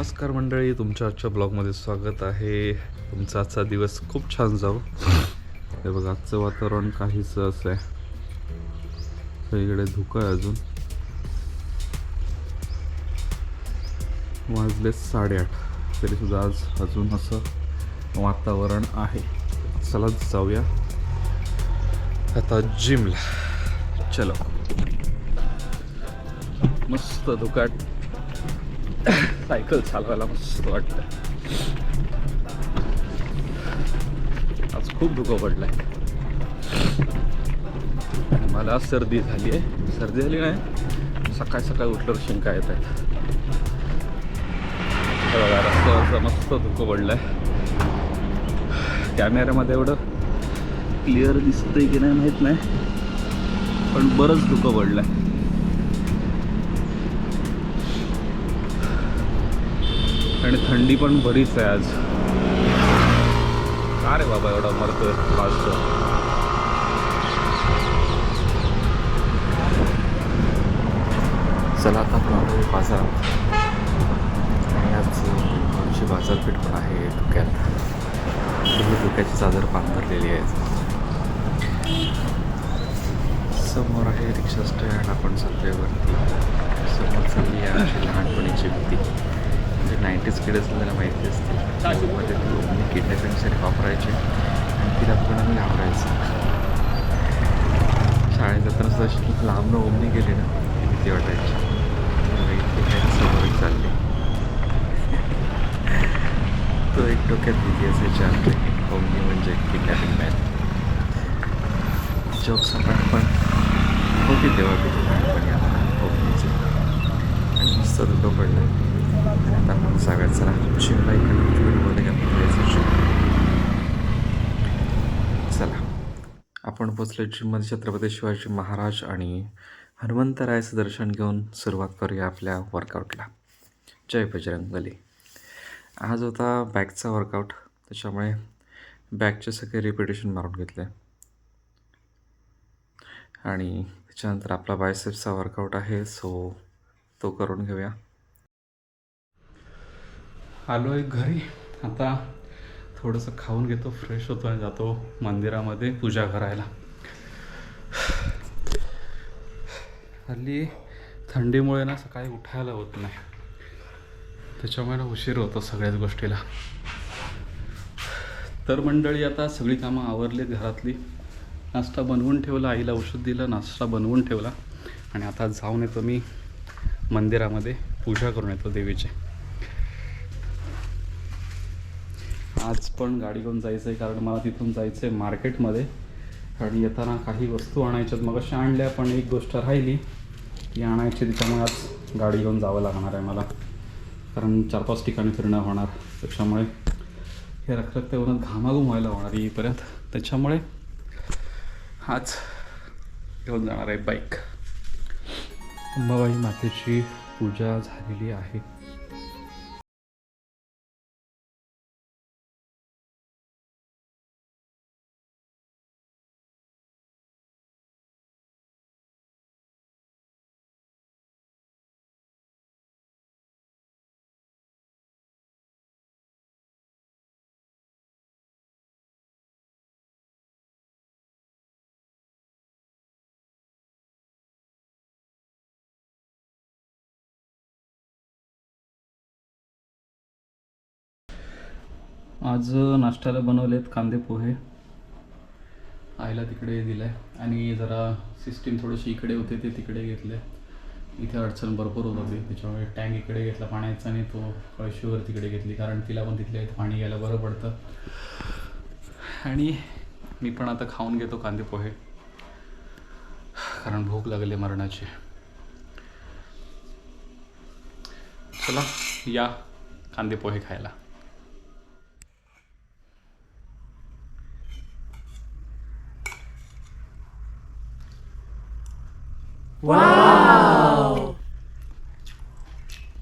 नमस्कार मंडळी तुमच्या आजच्या ब्लॉगमध्ये स्वागत आहे. तुमचा आजचा दिवस खूप छान जाऊ हे बघा आजचं वातावरण काहीच असं आहे. सगळीकडे धुकं आहे अजून. वाजले साडेआठ. तरीसुद्धा आज अजून असं वातावरण आहे. चला जाऊया. आता जिमला चलो. मस्त धुकाट सायकल चालवायला मस्त वाटतं आज खूप धुकं पडलाय. मला सर्दी झाली आहे सर्दी झाली नाही. सकाळी सकाळी उठल्यावर शिंका येत आहेत. बघा रस्त्यावरचं मस्त धुकं पडलंय. कॅमेऱ्यामध्ये एवढं क्लिअर दिसतंय की नाही माहीत नाही. पण बरंच धुकं पडलंय. आणि थंडी पण बरीच आहे आज. का रे बाबा एवढा मरतोय फास्ट? चला आता आपण आलो आणि आज आमची बाजारपेठ पण आहे धुक्यात. ही धुक्याची चादर पांघरलेली आहे. समोर आहे रिक्षा स्टँड आपण सध्या वरती. समोर चालली आहे आमची लहानपणीची भीती. म्हणजे नाईन्टीज किड असलेल्याला माहिती असते मध्ये ती ओमनी किडनॅपिंगसाठी वापरायची आणि तिला पण आम्ही घाबरायचं शाळेत जाताना सुद्धा अशी लांबनं ओमनी गेली ना भीती वाटायची. समोर चालली. तो एक डोक्यात भीती असायची आमची ओमनी म्हणजे किडनॅपिंग मॅन. जोक्स आपण पण होती तेव्हा भीती लहानपणी आता ओमनीचे. आणि मस्त दुःख पडलं. आणि आता आपण चला. व्हिडिओमध्ये आपण जायचं जिम चला आपण पोचलो जिममध्ये छत्रपती शिवाजी महाराज आणि हनुमंतरायाचं दर्शन घेऊन सुरुवात करूया आपल्या वर्कआउटला जय बजरंगबली. आज होता बॅकचा वर्कआउट त्याच्यामुळे बॅकचे सगळे रिपिटेशन मारून घेतले. आणि त्याच्यानंतर आपला बायसेप्सचा वर्कआउट आहे सो तो करून घेऊया. आलो आहे घरी. आता थोडंसं खाऊन घेतो फ्रेश होतो आणि जातो मंदिरामध्ये पूजा करायला. हल्ली थंडीमुळे ना सकाळी उठायला होत नाही. त्याच्यामुळे ना उशीर होतो सगळ्याच गोष्टीला. तर मंडळी आता सगळी कामं आवरली घरातली. नाश्ता बनवून ठेवला आईला औषध दिलं नाश्ता बनवून ठेवला. आणि आता जाऊन येतो मी मंदिरामध्ये पूजा करून येतो देवीची. आज पण गाडी घेऊन जायचं आहे कारण मला तिथून जायचं आहे मार्केटमध्ये. आणि येताना काही वस्तू आणायच्यात मग अशा आणल्या पण एक गोष्ट राहिली ती आणायची त्याच्यामुळे आज गाडी घेऊन जावं लागणार आहे मला. कारण चार पाच ठिकाणी फिरणं होणार. त्याच्यामुळे हे रखरखते उन्हात घामाघूम व्हायला होणार येईपर्यंत त्याच्यामुळे आज घेऊन जाणार आहे बाईक अंबाबाई मातेची पूजा झालेली आहे. आज नाश्त्याला बनवलेत कांदे पोहे. आईला तिकडे दिलं आहे आणि जरा सिस्टीम थोडीशी इकडे होते ते तिकडे घेतले. इथे अडचण भरपूर होत होती. त्याच्यामुळे टँक इकडे घेतला पाण्याचा आणि तो कळशीवर तिकडे घेतली. कारण तिला पण तिथल्या इथे पाणी घ्यायला बरं पडतं. आणि मी पण आता खाऊन घेतो कांदे पोहे. कारण भूक लागली मरणाची. चला या कांदे पोहे खायला.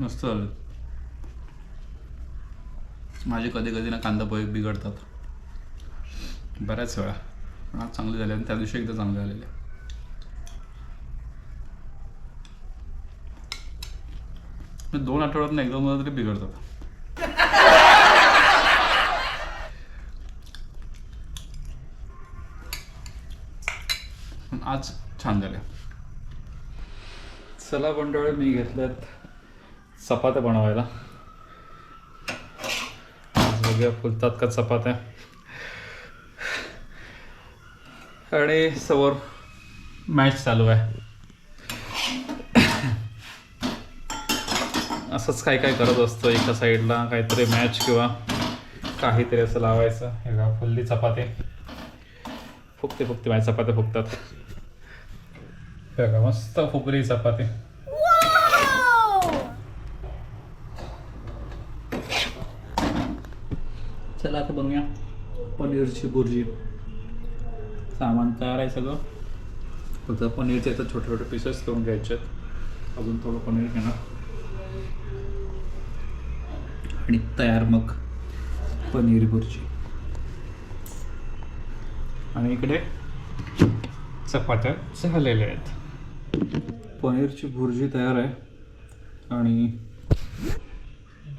मस्त झालं. माझे कधी कधी ना कांदा पोहे बिघडतात. बऱ्याच वेळा. पण आज चांगले झाले आणि त्या दिवशी एकदा चांगले झालेले म्हणजे दोन आठवड्यात ना एकदम तरी बिघडतात. पण आज छान झाले. चला मंडळी मी घेतल्यात चपात्या बनवायला. बघूया फुलतात का चपात्या. आणि समोर मॅच चालू आहे. असंच काय काय करत असतो एका साईडला काहीतरी मॅच किंवा काहीतरी असं लावायचं. हे बघा फुल्ली चपाती. फुगते फुकते माझ्या चपात्या फुगतात. बघा मस्त फुगली चपाती. चला आता बघूया. पनीरची भुर्जी. सामान तयार आहे सगळं. फक्त पनीरचे तर छोटे छोटे पीसेस करून घ्यायचे आहेत. अजून थोडं पनीर घेणार. आणि तयार मग पनीर भुर्जी. आणि इकडे चपात्या झालेल्या आहेत. पनीरची भुर्जी तयार आहे. आणि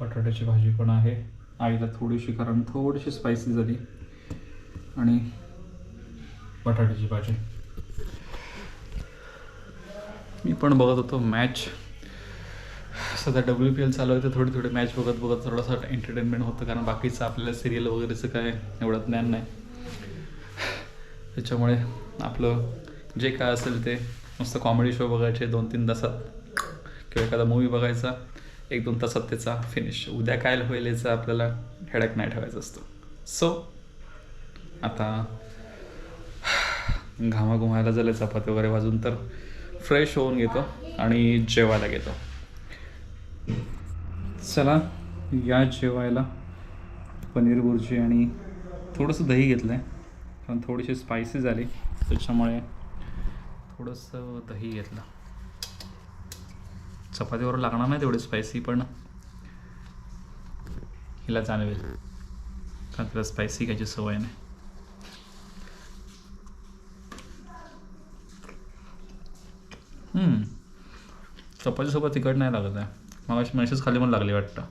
बटाट्याची भाजी पण आहे. आईला थोडीशी कारण थोडीशी स्पायसी झाली. आणि बटाट्याची भाजी. मी पण बघत होतो मॅच सध्या डब्ल्यू पी एल चालू आहे तर थोडी थोडी मॅच बघत बघत थोडंसं एंटरटेनमेंट होतं कारण बाकीचं आपल्याला सिरियल वगैरेचं काय एवढं ज्ञान नाही. त्याच्यामुळे आपलं जे काय असेल ते मस्त कॉमेडी शो बघायचे दोन तीन तासात. किंवा एखादा मूवी बघायचा एक दोन तासात त्याचा फिनिश उद्या काय होईल याचा आपल्याला हेडॅक नाही ठेवायचं असतं. सो आता घामाघुमायला झालं चपाती वगैरे वाजून तर फ्रेश होऊन घेतो आणि जेवायला घेतो. चला या जेवायला. पनीर बुर्जी आणि थोडंसं दही घेतलं आहे कारण थोडीशी स्पायसी झाली. त्याच्यामुळे थोडंसं दही घेतलं. चपातीवर लागणार नाही तेवढे स्पायसी पण हिला जाणवेल. कारण तिला स्पायसी घ्यायची सवय नाही. हम्म. चपातीसोबत तिखट नाही लागत आहे. मग अशी मेसेज खाली पण लागली वाटतं.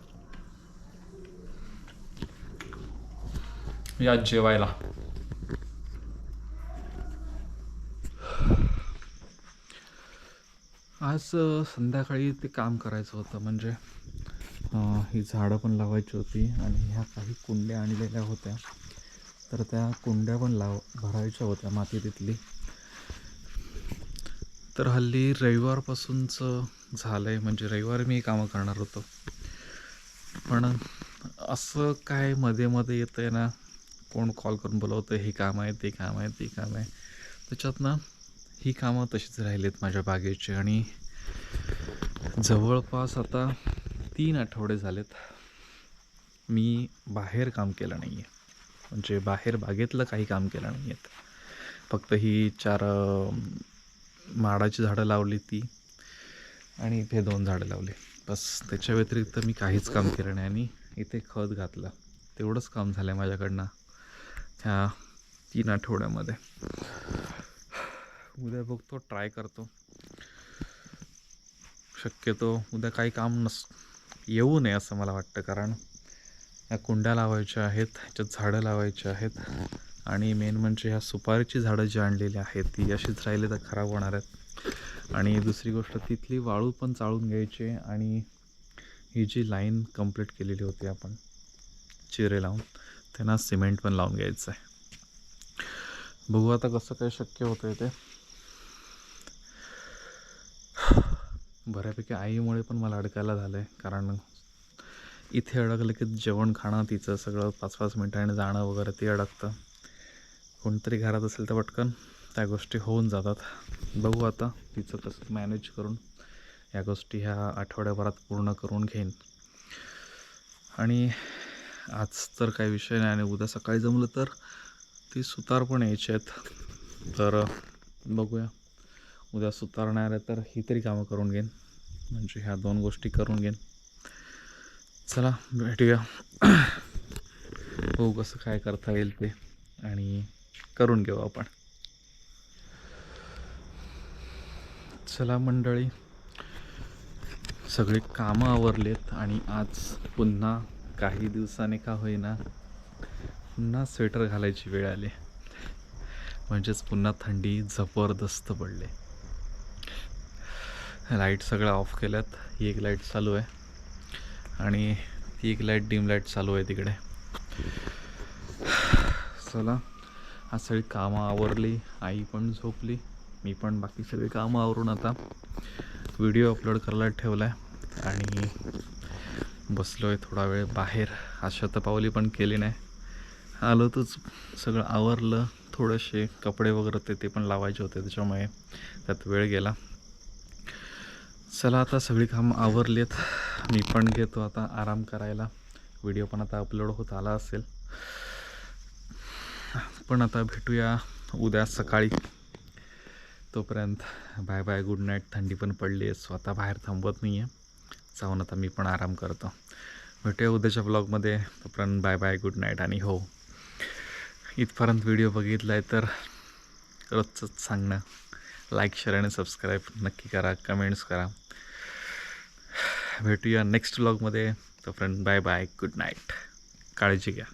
या जेवायला. आज संध्याकाळी ते काम करायचं होतं. म्हणजे ही झाडं पण लावायची होती आणि ह्या काही कुंड्या आणलेल्या होत्या. तर त्या कुंड्या पण लाव भरायच्या होत्या माती तिथली तर हल्ली रविवारपासूनचं झालं आहे म्हणजे रविवारी मी कामं करणार होतो. पण असं काय मध्ये मध्ये येतं आहे ना कोण कॉल करून बोलवतं हे काम आहे ते काम आहे ते काम आहे. त्याच्यात ना ही कामं तशीच राहिलीत माझ्या बागेची आणि जवळपास आता तीन आठवडे झालेत. मी बाहेर काम केलं नाही आहे म्हणजे बाहेर बागेतलं काही काम केलं नाही आहेत फक्त ही चार माडाची झाडं लावली ती आणि इथे दोन झाडं लावली. बस त्याच्या व्यतिरिक्त मी काहीच काम केलं नाही आणि इथे खत घातलं. तेवढंच काम झालं आहे माझ्याकडनं ह्या तीन आठवड्यामध्ये. उद्या बघतो ट्राय करतो. शक्यतो उद्या काही काम नस येऊ नये असं मला वाटतं कारण या कुंड्या लावायच्या आहेत ह्याच्यात झाडं लावायची आहेत आणि मेन म्हणजे ह्या सुपारीची झाडं जी आणलेली आहेत ती अशीच राहिली तर खराब होणार आहेत. आणि दुसरी गोष्ट तिथली वाळू पण चाळून घ्यायची आणि ही जी लाईन कंप्लीट केलेली होती आपण चिरे लावून त्यांना सिमेंट पण लावून घ्यायचं आहे. बघू आता कसं काय शक्य होतं ते. बऱ्यापैकी आईमुळे पण मला अडकायला झालं आहे कारण इथे अडकलं की जेवण खाणं तिचं सगळं पाच पाच मिनिटांनी जाणं वगैरे ते अडकतं. कोणतरी घरात असेल तर पटकन त्या गोष्टी होऊन जातात. बघू आता तिचं कसं मॅनेज करून या गोष्टी ह्या आठवड्याभरात पूर्ण करून घेईन. आणि आज तर काही विषय नाही आणि उद्या सकाळी जमलं तर ती सुतार पण यायची आहेत. तर बघूया. उद्या सुतारणार आहे तर ही तरी कामं करून घेईन. म्हणजे ह्या दोन गोष्टी करून घेईन. चला भेटूया. हो कसं काय करता येईल ते. आणि करून घेऊ आपण. चला मंडळी. सगळे कामं आवरलेत आणि आज पुन्हा काही दिवसाने का होईना पुन्हा स्वेटर घालायची वेळ आली. म्हणजेच पुन्हा थंडी जबरदस्त पडले. लाइट सगळ्या ऑफ केल्यात. ही एक लाइट चालू आहे. आणि ती एक लाइट डिम लाइट चालू आहे तिकडे. चला. आज सगळी कामं आवरली. आई पण झोपली. मी पण बाकी सगळी कामं आवरून आता व्हिडिओ अपलोड करायला ठेवला आहे आणि बसलो आहे थोडा वेळ बाहेर. आज शतपावली पण केली नाही. आलो तोच सगळं आवरलं. थोडेसे कपडे वगैरे होते ते पण लावायचे होते. त्याच्यामुळे त्यात वेळ गेला. चला आता सगळी कामं आवरली आहेत मी पण घेतो आता आराम करायला. व्हिडिओ पण आता अपलोड होत आला असेल. पण आता भेटूया उद्या सकाळी. तोपर्यंत बाय बाय गुड नाईट. थंडी पण पडली आहे स्वतः बाहेर थांबवत नाही आहे जाऊन आता मी पण आराम करतो. भेटूया उद्याच्या ब्लॉगमध्ये तोपर्यंत बाय बाय गुड नाईट आणि हो. इथपर्यंत व्हिडिओ बघितला आहे तर रोजचंच सांगणं. लाईक शेअर आणि सबस्क्राईब नक्की करा कमेंट्स करा. भेटूया नेक्स्ट व्लॉगमध्ये तर friend bye bye good night काळजी घ्या.